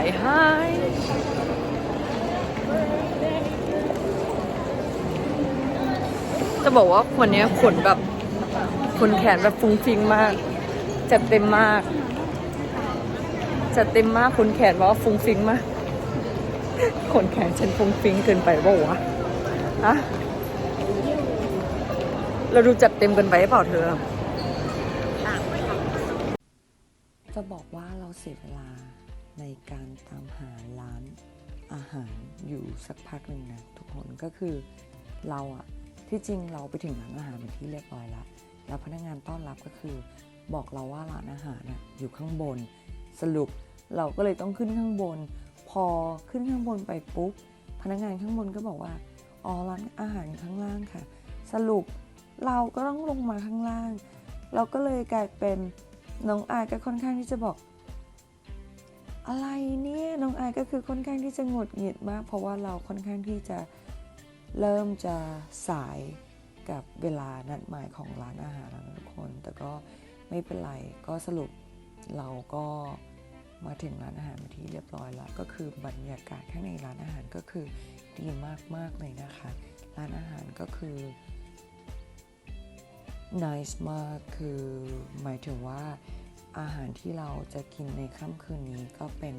ายให้จะบอกว่าวันนี้ขนแบบขนแขนแบบฟุ้งฟิงมาก จัดเต็มมาก จัดเต็มมากขนแขนว่าฟุ้งฟิงมาก ขนแขนฉันฟุ้งฟิงเกินไปเปล่าวะอะเราดูจัดเต็มเกันไปหรือเปล่าเธอ จะบอกว่าเราเสียเวลา ในการตามหาร้านอาหารอยู่สักพักหนึ่งนะทุกคนก็คือเราอะที่จริงเราไปถึงร้านอาหารเป็นที่เรียบร้อยแล้ว แล้วพนักงานต้อนรับก็คือ บอกเราว่าร้านอาหารนะอยู่ข้างบน สรุปเราก็เลยต้องขึ้นข้างบน พอขึ้นข้างบนไปปุ๊บพนักงานข้างบนก็บอกว่าอ๋อร้านอาหารอยู่ข้างล่างค่ะ สรุปเราก็ต้องลงมาข้างล่าง เราก็เลยกลายเป็นน้องอายก็ค่อนข้างที่จะบอก อะไรเนี่ยน้องอายก็คือค่อนข้างที่จะหงดหงิดมาก เพราะว่าเราค่อนข้างที่จะเริ่มจะสายกับเวลานัดหมายของร้านอาหารแล้วทุกคน แต่ก็ไม่เป็นไรก็สรุปเราก็มาถึงร้านอาหารเป็นที่เรียบร้อยแล้ว ก็คือบรรยากาศข้างในร้านอาหารก็คือดีมากๆเลยนะคะ ร้านอาหารก็คือ nice มากคือหมายถึงว่า อาหารที่เราจะกินในค่ำคืนนี้ก็เป็น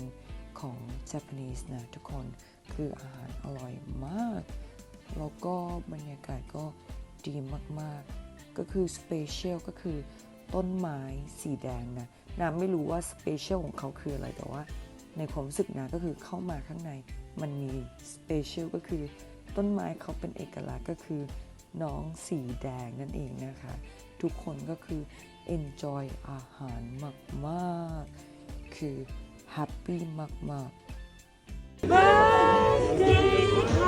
ของ Japanese นะทุกคนคืออาหารอร่อยมาก แล้วก็บรรยากาศก็ดีมากๆ ก็คือ special ก็คือต้นไม้สีแดงนะนาไม่รู้ว่า special ของเขาคืออะไรแต่ว่าในความรู้สึกนะก็คือเข้ามาข้างในมันมี special ก็คือต้นไม้เขาเป็นเอกลักษณ์ก็คือน้องสีแดงนั่นเองนะคะ ทุกคนก็คือ enjoy อาหารมาก ๆ คือ happy มาก ๆ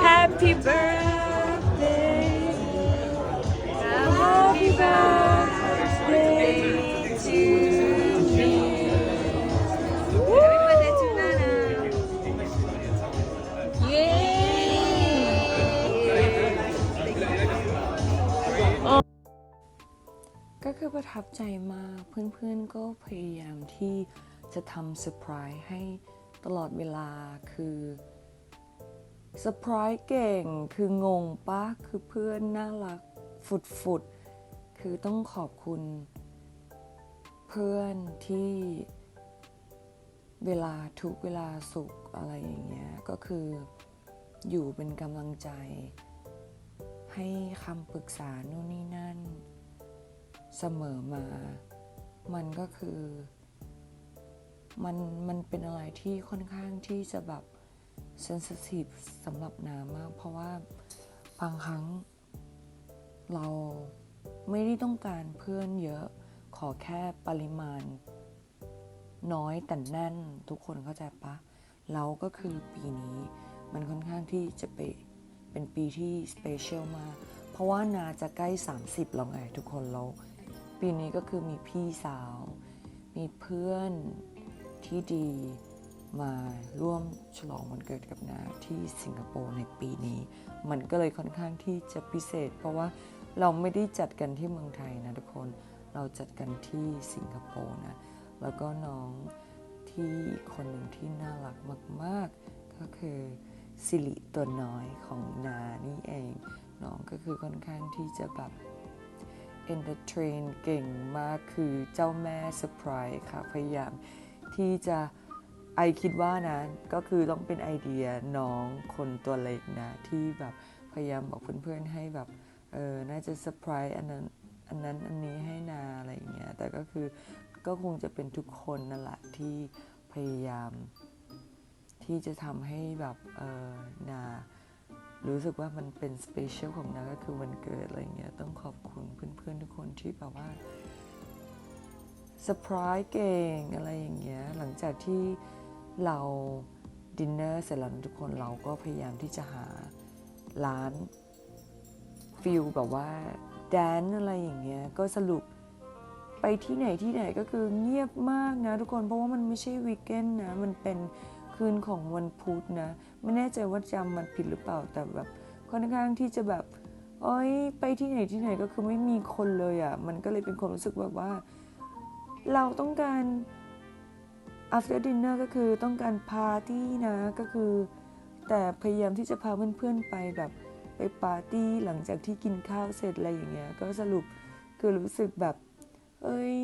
Happy birthday คือประทับใจมาก เพื่อนๆก็พยายามที่จะทำเซอร์ไพรส์ให้ตลอดเวลาคือเซอร์ไพรส์เก่งคืองงปะคือเพื่อนน่ารักฝุดๆคือต้องขอบคุณ เพื่อนที่เวลาทุกเวลาสุขอะไรอย่างเงี้ยก็คืออยู่เป็นกำลังใจ ให้คำปรึกษานู่นนี่นั่น เสมอมา มันก็คือมันมันเป็นอะไรที่ค่อนข้างที่จะแบบเซนซิทีฟสำหรับน้ำมาก เพราะว่าบางครั้งเราไม่ได้ต้องการเพื่อนเยอะ ขอแค่ปริมาณ น้อยแต่แน่นทุกคนเข้าใจปะเราก็คือปีนี้มันค่อนข้างที่จะไปเป็นปีที่สเปเชียลมาก เพราะว่านาจะใกล้ 30 แล้วไงทุกคนเรา ปีนี้ก็คือมีพี่สาว มีเพื่อนที่ดีมาร่วมฉลองวันเกิดกับนาที่สิงคโปร์ในปีนี้ มันก็เลยค่อนข้างที่จะพิเศษ เพราะว่าเราไม่ได้จัดกันที่เมืองไทยนะทุกคนเราจัดกันที่สิงคโปร์นะ แล้วก็น้องที่คนหนึ่งที่น่ารักมาก ๆ ก็คือสิริตัวน้อยของนานี่เอง น้องก็คือค่อนข้างที่จะแบบ entertain เก่งมากคือเจ้าแม่เซอร์ไพรส์ค่ะ พยายามที่จะไอคิดว่านะก็คือต้องเป็นไอเดียน้องคนตัวเล็กนะ ที่แบบพยายามบอกเพื่อนๆให้แบบเออน่าจะเซอร์ไพรส์อันนั้นอันนั้นอันนี้ให้นาอะไรอย่างเงี้ยแต่ก็คือก็คงจะเป็นทุกคนนั่นแหละที่พยายามที่จะทำให้แบบเออนา รู้สึกว่ามันเป็นสเปเชียลของนาก็คือวันเกิดอะไรเงี้ยต้องขอบคุณเพื่อนๆทุกคนที่แบบว่าเซอร์ไพรส์เก่งอะไรอย่างเงี้ยหลังจากที่เราดินเนอร์เสร็จแล้วนะทุกคนเราก็พยายามที่จะหาร้านฟิลแบบว่าแดนอะไรอย่างเงี้ยก็สรุปไปที่ไหนที่ไหนก็คือเงียบมากนะทุกคนเพราะว่ามันไม่ใช่วีคเอนนะ มันเป็นคืนของวันพุธนะ ไม่แน่ใจว่าจำมันผิดหรือเปล่าแต่แบบค่อนข้างที่จะแบบเอ้ยไปที่ไหนที่ไหนก็คือไม่มีคนเลยอะ่ะมันก็เลยเป็นความรู้สึกแบบว่า เราต้องการ after dinner ก็คือต้องการปาร์ตี้นะก็คือ แต่พยายามที่จะพาเพื่อนๆไปแบบไปปาร์ตี้หลังจากที่กินข้าวเสร็จอะไรอย่างเงี้ยก็สรุปคือรู้สึกแบบ เอ้ย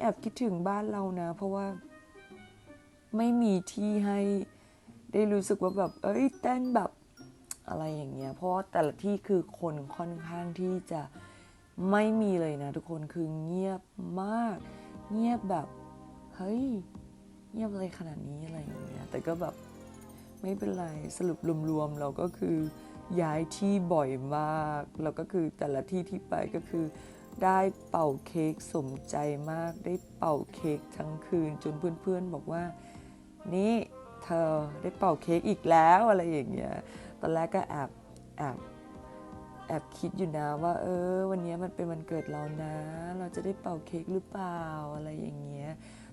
แอบคิดถึงบ้านเรานะ เพราะว่าไม่มีที่ให้ ได้รู้สึกว่าแบบ เอ้ยเต้นแบบอะไรอย่างเงี้ย เพราะแต่ละที่คือคนค่อนข้างที่จะไม่มีเลยนะทุกคนคือเงียบมาก เงียบแบบเฮ้ยเงียบอะไรขนาดนี้อะไรอย่างเงี้ยแต่ก็แบบไม่เป็นไรสรุปรวมๆเราก็คือย้ายที่บ่อยมาก แล้วก็คือแต่ละที่ที่ไปก็คือ ได้เป่าเค้กสมใจมาก ได้เป่าเค้กทั้งคืนจนเพื่อนๆบอกว่า นี่ เธอได้เป่าเค้กอีกแล้วอะไรอย่างเงี้ยตอนแรกก็แอบแอบแอบคิดอยู่นะว่า เออ วันนี้มันเป็นวันเกิดเรานะ เราจะได้เป่าเค้กหรือเปล่าอะไรอย่างเงี้ย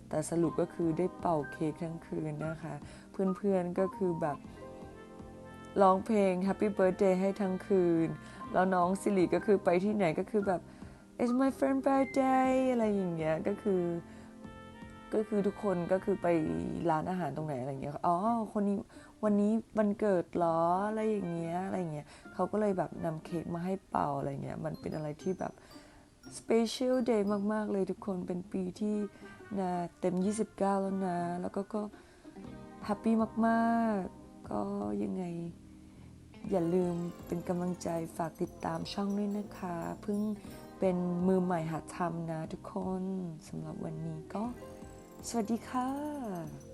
แต่สรุปก็คือได้เป่าเค้กทั้งคืนนะคะ เพื่อนๆก็คือแบบร้องเพลง Happy Birthday ให้ทั้งคืน แล้วน้องสิริก็คือไปที่ไหนก็คือแบบ It's my friend birthday อะไรอย่างเงี้ยก็คือ ก็คือทุกคนก็คือไปร้านอาหารตรงไหนอะไรเงี้ยอ๋อคนนี้วันนี้วันเกิดหรออะไรอย่างเงี้ยอะไรเงี้ยเขาก็เลยแบบนำเค้กมาให้เป่าอะไรเงี้ยมันเป็นอะไรที่แบบ special day มาก ๆ เลยทุกคนเป็นปีที่นะเต็ม 29 แล้วนะ แล้วก็ก็แฮปปี้มากๆ ก็ยังไง อย่าลืมเป็นกำลังใจฝากติดตามช่องด้วยนะคะ เพิ่งเป็นมือใหม่หัดทำนะทุกคนสำหรับวันนี้ก็ สวัสดีค่ะ